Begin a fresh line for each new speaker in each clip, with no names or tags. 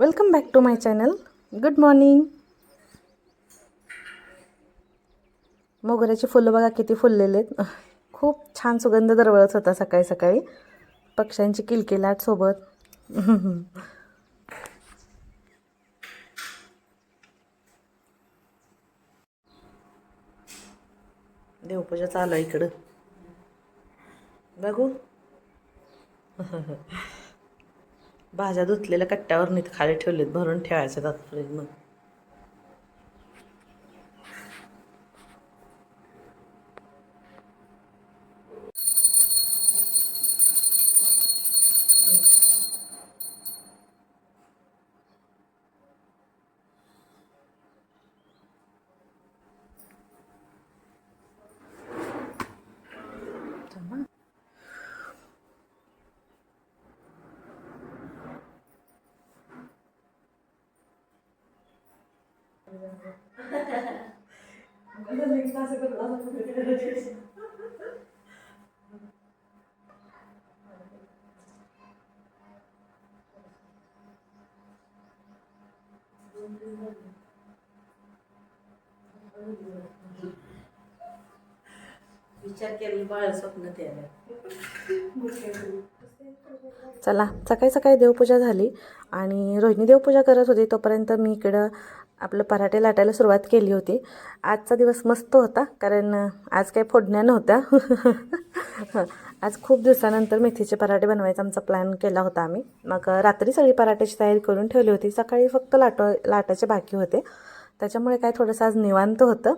Welcome back to my channel. Good morning. मोगऱ्याची फुलं बघा किती फुललेले आहेत. खूप छान सुगंध दरवळत होता सकाळी सकाळी. पक्ष्यांची किलकिलाट सोबत. देवपूजा चालू आहे इकडं. बघू. भाज्या धुतलेल्या कट्ट्यावर नीत खाली ठेवलेत भरून ठेवायचं त्यात फ्रीजमध्ये विचार केला बाळ स्वप्न चला सकाळी सकाळी देवपूजा झाली आणि रोहिणी देवपूजा करत होती तोपर्यंत मी इकडं आपलं पराठे लाटायला सुरुवात केली होती. आजचा दिवस मस्त होता कारण आज काही फोडण्या नव्हत्या. आज खूप दिवसानंतर मेथीचे पराठे बनवायचा आमचा प्लॅन केला होता आम्ही. मग रात्री सगळी पराठ्याची तयारी करून ठेवली होती. सकाळी फक्त लाट लाटायचे बाकी होते. त्याच्यामुळे काय थोडंसं आज निवांत होतं.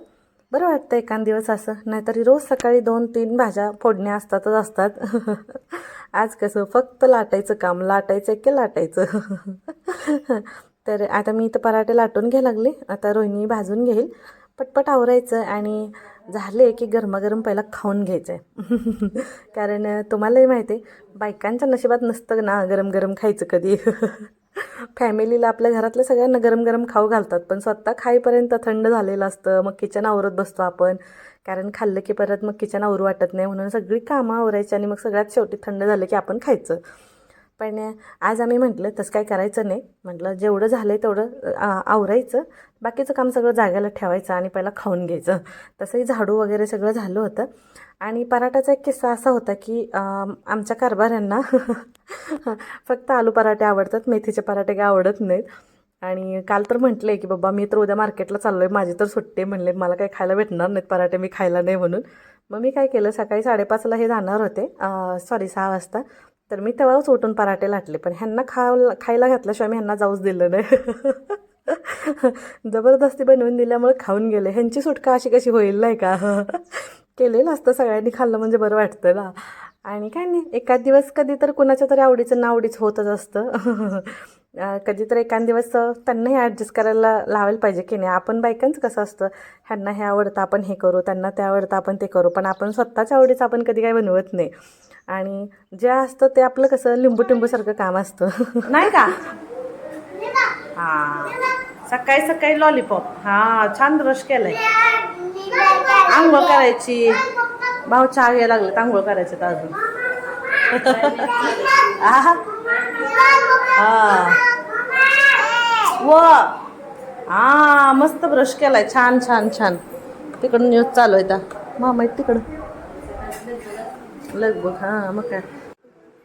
बरं वाटतं एखाद दिवस असं. नाहीतरी रोज सकाळी दोन तीन भाज्या फोडण्या असतातच असतात. आज कसं फक्त लाटायचं काम लाटायचं की लाटायचं. तर आता मी इथं पराठे लाटून घ्यायला लागले. आता रोहिणी भाजून घेईल. पटपट आवरायचं आणि झाले की गरमागरम पहिला खाऊन घ्यायचं आहे कारण तुम्हालाही माहिती आहे बायकांच्या नशिबात नसतं ना गरम गरम खायचं कधी. फॅमिलीला आपल्या घरातल्या सगळ्यांना गरम गरम खाऊ घालतात पण स्वतः खाईपर्यंत थंड झालेलं असतं. मग किचन आवरत बसतो आपण. कारण खाल्लं की परत मग किचन आवरू वाटत नाही म्हणून सगळी कामं आवरायची आणि मग सगळ्यात शेवटी थंड झालं की आपण खायचं. पण आज आम्ही म्हटलं तसं काय करायचं नाही. म्हटलं जेवढं झालं आहे तेवढं आवरायचं. बाकीचं काम सगळं जाग्याला ठेवायचं आणि पहिला खाऊन घ्यायचं. तसंही झाडू वगैरे सगळं झालं होतं. आणि पराठाचा एक किस्सा असा होता की आमच्या कारभाऱ्यांना फक्त आलू पराठे आवडतात मेथीचे पराठे काय आवडत नाहीत. आणि काल तर म्हटले की बाबा मी तर उद्या मार्केटला चाललो आहे माझी तर सुट्टी. म्हणले मला काही खायला भेटणार नाहीत पराठे मी खायला नाही म्हणून. मग मी काय केलं सकाळी साडेपाचला हे जाणार होते सॉरी सहा वाजता. तर मी तेव्हाच उठून पराठे लाटले पण ह्यांना खा खायला घातल्याशिवाय मी ह्यांना जाऊच दिलं नाही. जबरदस्ती बनवून दिल्यामुळे खाऊन गेले. ह्यांची सुटका अशी कशी होईल नाही का? केलेलं असतं सगळ्यांनी खाल्लं म्हणजे बरं वाटतं ना. आणि काय नाही एखाद दिवस कधी तर कुणाच्या तरी आवडीचं ना होतच असतं. कधी तर एखाद दिवस त्यांनाही ॲडजस्ट करायला लावायला पाहिजे की नाही. आपण बायकांचं कसं असतं ह्यांना हे आवडतं आपण हे करू त्यांना ते आवडतं आपण ते करू. पण आपण स्वतःच्या आवडीचं आपण कधी काय बनवत नाही. आणि जे असतं ते आपलं कसं लिंबू टिंबूसारखं काम असतं. नाही का? हां. सकाळी सकाळी लॉलीपॉप. हां छान ब्रश केलाय. आंघोळ करायची. भाऊ चहा घ्यायला लागले आंघोळ करायचे तर अजून. आहा. हा. व. हा मस्त ब्रश केलाय. छान छान छान. तिकडून न्यूज चालू आहे मामा तिकडं. लगभग हां मग काय?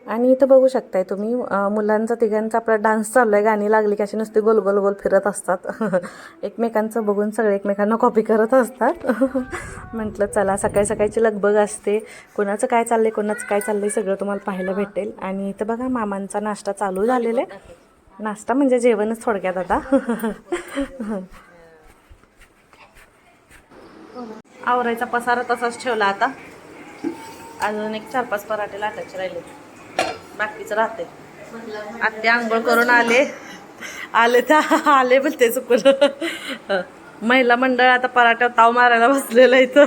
आणि इथं बघू शकताय तुम्ही मुलांचा तिघांचा आपला डान्स चालू आहे गाणी लागली की अशी नुसती गोल गोल गोल फिरत असतात. एकमेकांचं बघून सगळे एकमेकांना कॉपी करत असतात. म्हटलं चला सकाळी सकाळची लगबग असते. कोणाचं काय चाललंय कोणाचं काय चाललंय सगळं तुम्हाला पाहायला भेटेल. आणि इथं बघा मामांचा नाश्ता चालू झालेला आहे. नाश्ता म्हणजे जेवणच थोडक्यात आता. आवरायचा पसारा तसाच ठेवला आता. अजून एक चार पाच पराठे लाटायचे राहिले. बाकीचं राहते आत्ते आंघोळ करून आले. आले तर आले पण ते चुकून. महिला मंडळ आता पराठ्यावर ताव मारायला बसलेलं इथं.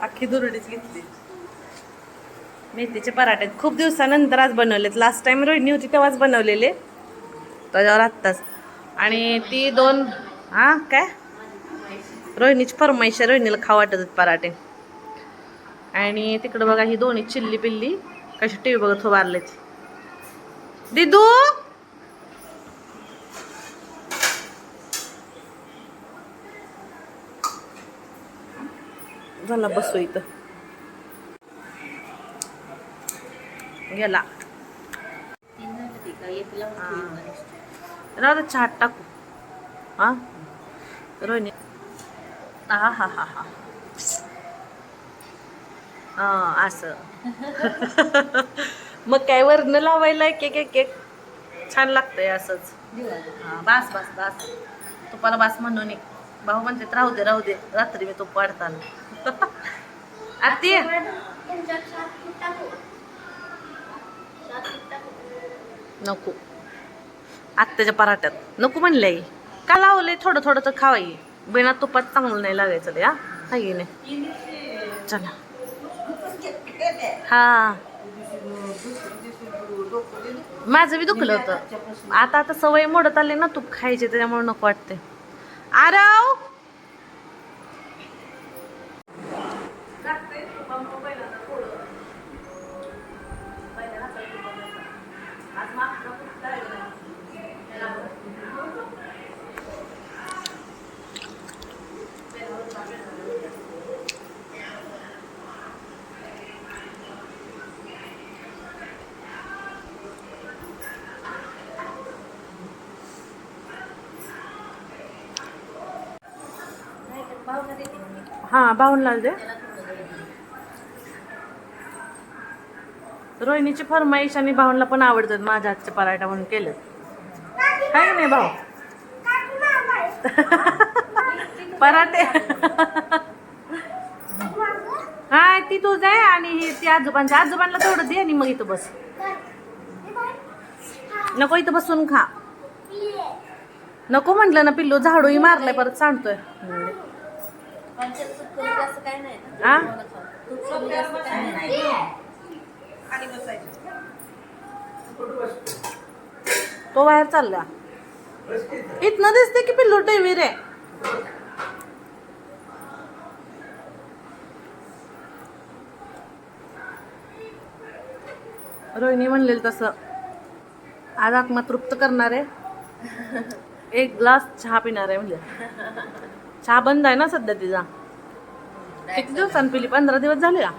अख्खी दुरडीच घेतली. मेथीचे पराठे खूप दिवसानंतर आज बनवलेत. लास्ट टाइम रोहिणी होती तेव्हाच बनवलेले. त्याच्यावर आत्ताच. आणि ती दोन हा काय? रोहिणीची फरमाईश आहे, रोहिणीला खाऊ वाटत आहेत पराठे. आणि तिकडं बघा ही दोन्ही चिल्ली पिल्ली कशी टी व्ही बघत उभारलेत दिदू!
झाला बसू इथं. गेला. राहू चहा टाकू. हा? रोहिणी. हा हा हा हा. हा असं. मग काय वर्ण लावायला एक एक एक एक? छान लागतंय असंच. हा बास बास बास. तुपाला बास म्हणून एक. भाऊ म्हणते राहू दे राहू दे. रात्री मी तूप वाढताना. आत्ती नको. आत्याच्या पराठ्यात. नको म्हणले आई. का लावलंय? थोडं थोडं तर खावाई बिना तुपात चांगलं नाही लागायचं ते हा. नाही चला. हा. माझं बी दुखलं होतं. आता आता सवय मोडत आली ना तूप खायची त्याच्यामुळे नको वाटते आराव! हा बावनला दे. रोहिणीची फरमाईश आणि भाऊनला पण आवडतात माझ्या हातचे पराठा म्हणून केलं काय नाही भाऊ? पराठे. हा ती तुझ आहे आणि ही ती आजोबांच्या. आजोबांना तेवढं दे आणि मग इथं बस. नको इथं बसून खा. नको म्हटलं ना पिल्लू झाडूही मारलाय परत सांडतोय. हा तो बाहेर चालला. इथनं दिसते की पिल्लू टीव्ही रे? रोहिणी म्हणलेल तसं. आज आत्मा तृप्त करणार. आहे एक ग्लास चहा पिणार आहे म्हणजे चहा बंद आहे ना सध्या तिचा? किती दिवसांनी पिली? पंधरा दिवस झाले का?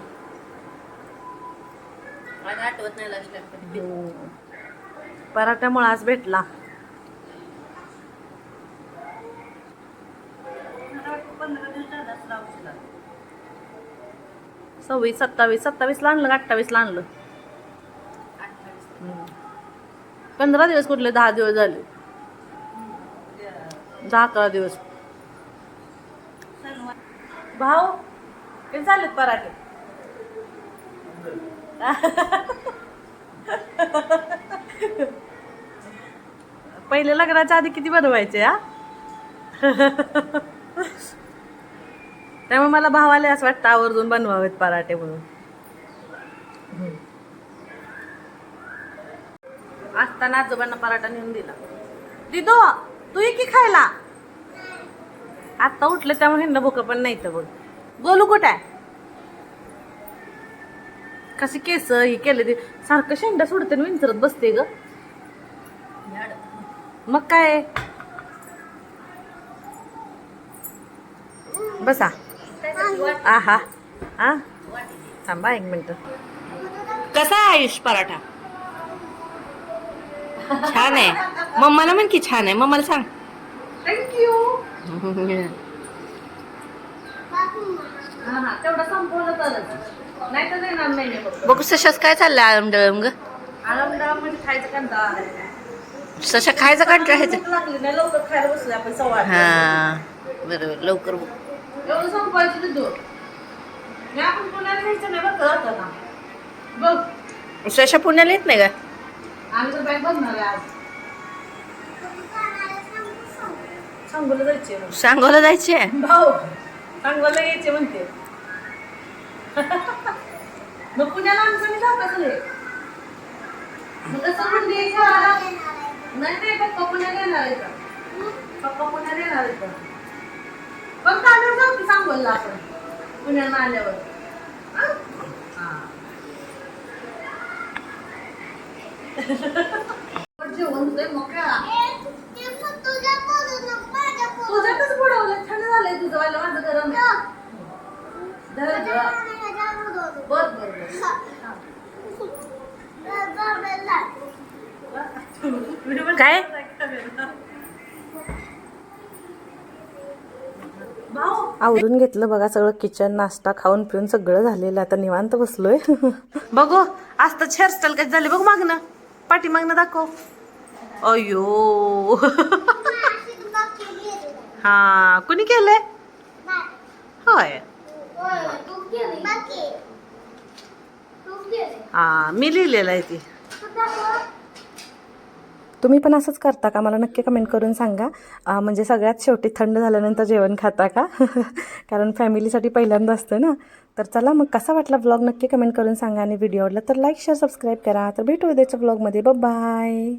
आठवत नाही लास्ट टाइम
पराठ्यामुळे आज भेटला. सव्वीस सत्तावीस सत्तावीसला आणलं का अठ्ठावीसला आणलं? पंधरा दिवस कुठले? दहा दिवस झाले. दहा अकरा दिवस. भाऊ किती झालेत पराठे? पहिले लग्नाच्या आधी किती बनवायचे हा? त्यामुळे मला भावाले असं वाटतं आवर्जून बनवावेत पराठे म्हणून. असताना आजोबांना पराठा नेऊन दिला. दिदो तू की खायला? आत्ता उठलं त्यामुळे ह्यांना भूक पण नाही तर बघ. गोलू कुठं आहे? कशी केस हे केले ते? सारखं शेंडा सोडते आणि विंचरत बसते ग. मग काय? बसा. आहा. हा थांबा एक मिनिट. कसा आहे आयुष पराठा?
छान आहे. मम्माला म्हण की छान आहे. मम्माला सांग.
थँक्यू तेवढं संपवलं तरच नाही तर देणार नाही
बघू सशाच काय चाललं आळमडळम ग?
आरामदार म्हणजे खायचं कंटाळा
सशा खायचं कंटाळा आहे
लागली नाही लवकर खायला आपण सव्वा
हा बरोबर लवकर
एवढं संपवायचं आपण पुण्याला घ्यायचं नाही बरं कळत बघ.
सशा पुण्याला येत नाही का?
आम्ही तर बँक बघणार आहे आज. सांगोला जायचे.
सांगोला जायची
भाऊ सांगोला यायचे म्हणते. मग पुण्याला आमचं मी का सगळे? मग कसं? नाही नाही पप्पा पुण्याला येणार आहे पप्पा पुण्याला येणार आहे का पण आल्यावर जाऊ की सांगोला आपण पुण्याला आल्यावर. जेवण होतंय मोकळा. तुझं वालं माझं गरम आहे.
काय? आवरून घेतलं बघा सगळं किचन नाश्ता खाऊन पिऊन सगळं झालेलं आता निवांत बसलोय. बघू आज तर हेअरस्टाईल कशी झाली बघ मागणं पाठी मागणं दाखव. अयो हा कुणी केलंय? होय हा मी लिहिलेलं आहे ती. तुम्ही पण असंच करता का? मला नक्की कमेंट करून सांगा. म्हणजे सगळ्यात शेवटी थंड झाल्यानंतर जेवण खाता का? कारण फॅमिलीसाठी पहिल्यांदा असतं ना. तर चला मग कसा वाटला ब्लॉग नक्की कमेंट करून सांगा. आणि व्हिडिओ आवडला तर लाईक शेअर सबस्क्राईब करा. तर भेटू उद्याच्या ब्लॉगमध्ये बाय